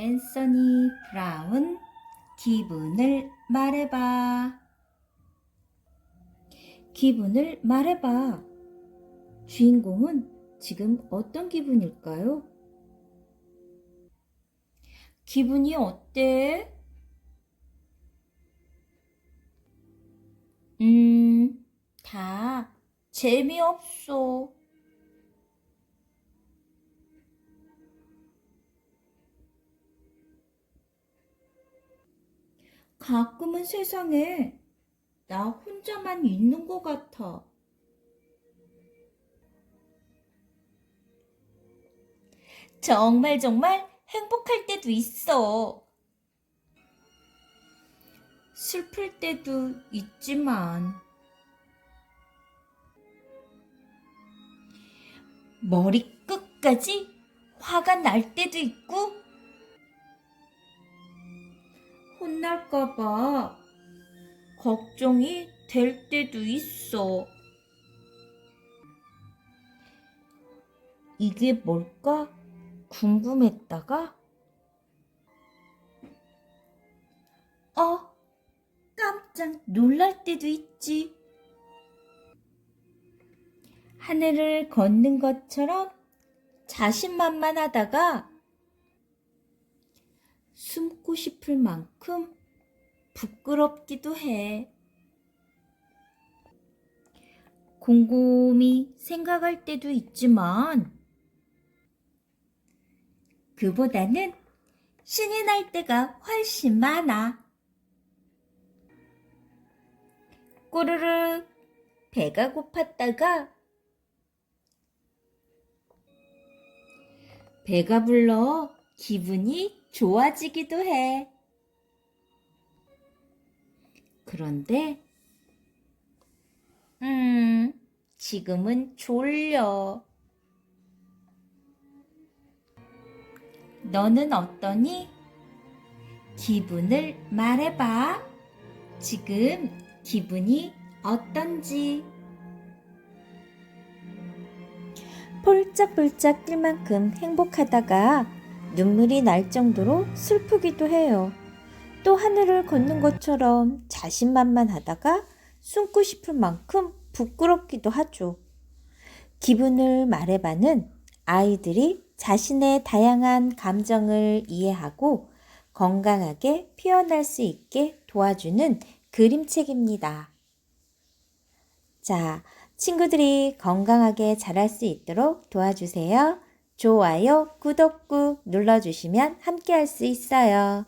앤서니 브라운 기분을 말해봐. 기분을 말해봐. 주인공은 지금 어떤 기분일까요? 기분이 어때? 음, 다 재미없어. 가끔은 세상에 나 혼자만 있는 것 같아. 정말 정말 행복할 때도 있어. 슬플 때도 있지만. 머리 끝까지 화가 날 때도 있고, 혼날까봐 걱정이 될 때도 있어. 이게 뭘까 궁금했다가, 어, 깜짝 놀랄 때도 있지. 하늘을 걷는 것처럼 자신만만하다가 숨고 싶을 만큼 부끄럽기도 해. 곰곰이 생각할 때도 있지만, 그보다는 신이 날 때가 훨씬 많아. 꼬르르 배가 고팠다가 배가 불러 기분이 좋아지기도 해. 그런데, 음, 지금은 졸려. 너는 어떠니? 기분을 말해봐. 지금 기분이 어떤지. 폴짝폴짝 뛸 만큼 행복하다가 눈물이 날 정도로 슬프기도 해요. 또 하늘을 걷는 것처럼 자신만만하다가 숨고 싶을 만큼 부끄럽기도 하죠. 기분을 말해봐는 아이들이 자신의 다양한 감정을 이해하고 건강하게 표현할 수 있게 도와주는 그림책입니다. 자, 친구들이 건강하게 자랄 수 있도록 도와주세요. 좋아요, 구독 꾹 눌러주시면 함께 할 수 있어요.